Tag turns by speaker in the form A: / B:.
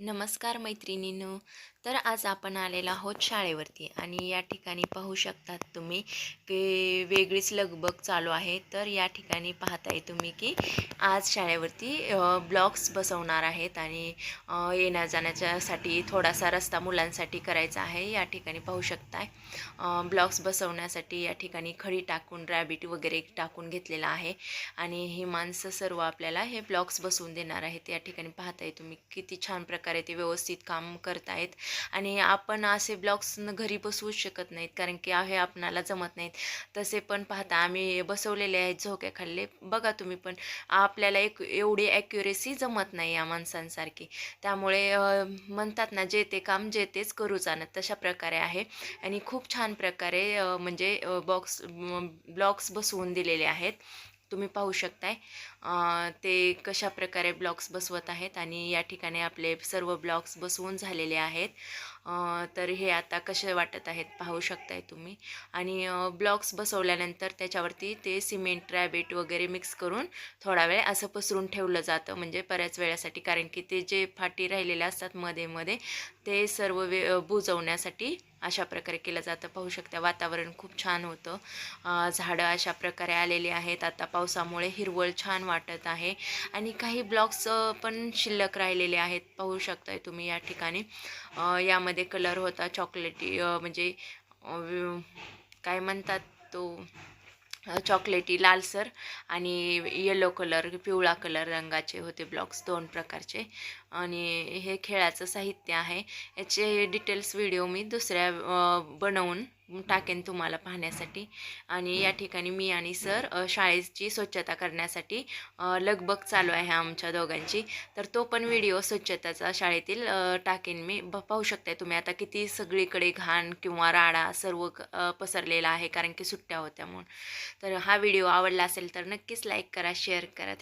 A: नमस्कार मैत्रिणींनो. तर आज आपण आलेलो आहोत शाळेवरती आणि या ठिकाणी पाहू शकतात तुम्ही की वेगळीच लगबग चालू आहे. तर या ठिकाणी पाहताय तुम्ही की आज शाळेवरती ब्लॉक्स बसवणार आहेत आणि येण्याजाण्याच्यासाठी येण्या जाण्याच्यासाठी थोडासा रस्ता मुलांसाठी करायचा आहे. या ठिकाणी पाहू शकताय ब्लॉक्स बसवण्यासाठी या ठिकाणी खडी टाकून रॅबिट वगैरे टाकून घेतलेला आहे आणि ही माणसं सर्व आपल्याला हे ब्लॉक्स बसवून देणार आहेत. या ठिकाणी पाहताय तुम्ही किती छान प्रकारे ते व्यवस्थित काम करतायत. आणि आपण असे ब्लॉक्स घरी बसवूच शकत नाहीत कारण की हे आपणाला जमत नाहीत. तसे पण पाहता आम्ही बसवलेले आहेत झोक्याखाली बघा तुम्ही पण आपल्याला एक एवढी ॲक्युरेसी जमत नाही या माणसांसारखी. त्यामुळे म्हणतात ना जे ते काम जे तेच करू आणत तशा प्रकारे आहे. आणि खूप छान प्रकारे म्हणजे बॉक्स ब्लॉक्स बसवून दिलेले आहेत. तुम्ही पाहू शकताय. ते कशा प्रकारे ब्लॉक्स बसवत आहेत आणि या ठिकाणी आपले सर्व ब्लॉक्स बसवून झालेले आहेत. तर हे आता कसे वाटत आहेत पाहू शकताय तुम्ही. आणि ब्लॉक्स बसवल्यानंतर त्याच्यावरती ते सिमेंट रॅबिट वगैरे मिक्स करून थोडा वेळ असं पसरून ठेवलं जातं. म्हणजे बऱ्याच वेळासाठी कारण की ते जे फाटी राहिलेले असतात मध्ये मध्ये ते सर्व वे बुजवण्यासाठी अशा प्रकारे केलं जातं. पाहू शकता वातावरण खूप छान होतं. झाडं अशा प्रकारे आलेली आहेत. आता पावसामुळे हिरवळ छान वाटत आहे. आणि काही ब्लॉक्स पण शिल्लक राहिलेले आहेत. पाहू शकताय तुम्ही या ठिकाणी. यामध्ये कलर होता. चॉकलेटी म्हणजे काय म्हणतात तो? चॉकलेटी लालसर आणि येलो कलर पिवळा कलर रंगाचे होते ब्लॉक्स दोन प्रकारचे. आणि हे खेळाचं साहित्य आहे. याचे डिटेल्स व्हिडिओ मी दुसऱ्या बनवून टाकेन तुम्हाला पाहण्यासाठी. आणि या ठिकाणी मी आणि सर शाळेची स्वच्छता करण्यासाठी लगबग चालू आहे आमच्या दोघांची. तर तो पण व्हिडिओ स्वच्छताचा शाळेतील टाकेन मी. पाहू शकताय तुम्ही आता किती सगळीकडे घाण किंवा राडा सर्व पसरलेला आहे कारण की सुट्ट्या होत्या म्हणून. तर हा व्हिडिओ आवडला असेल तर नक्कीच लाईक करा शेअर करा.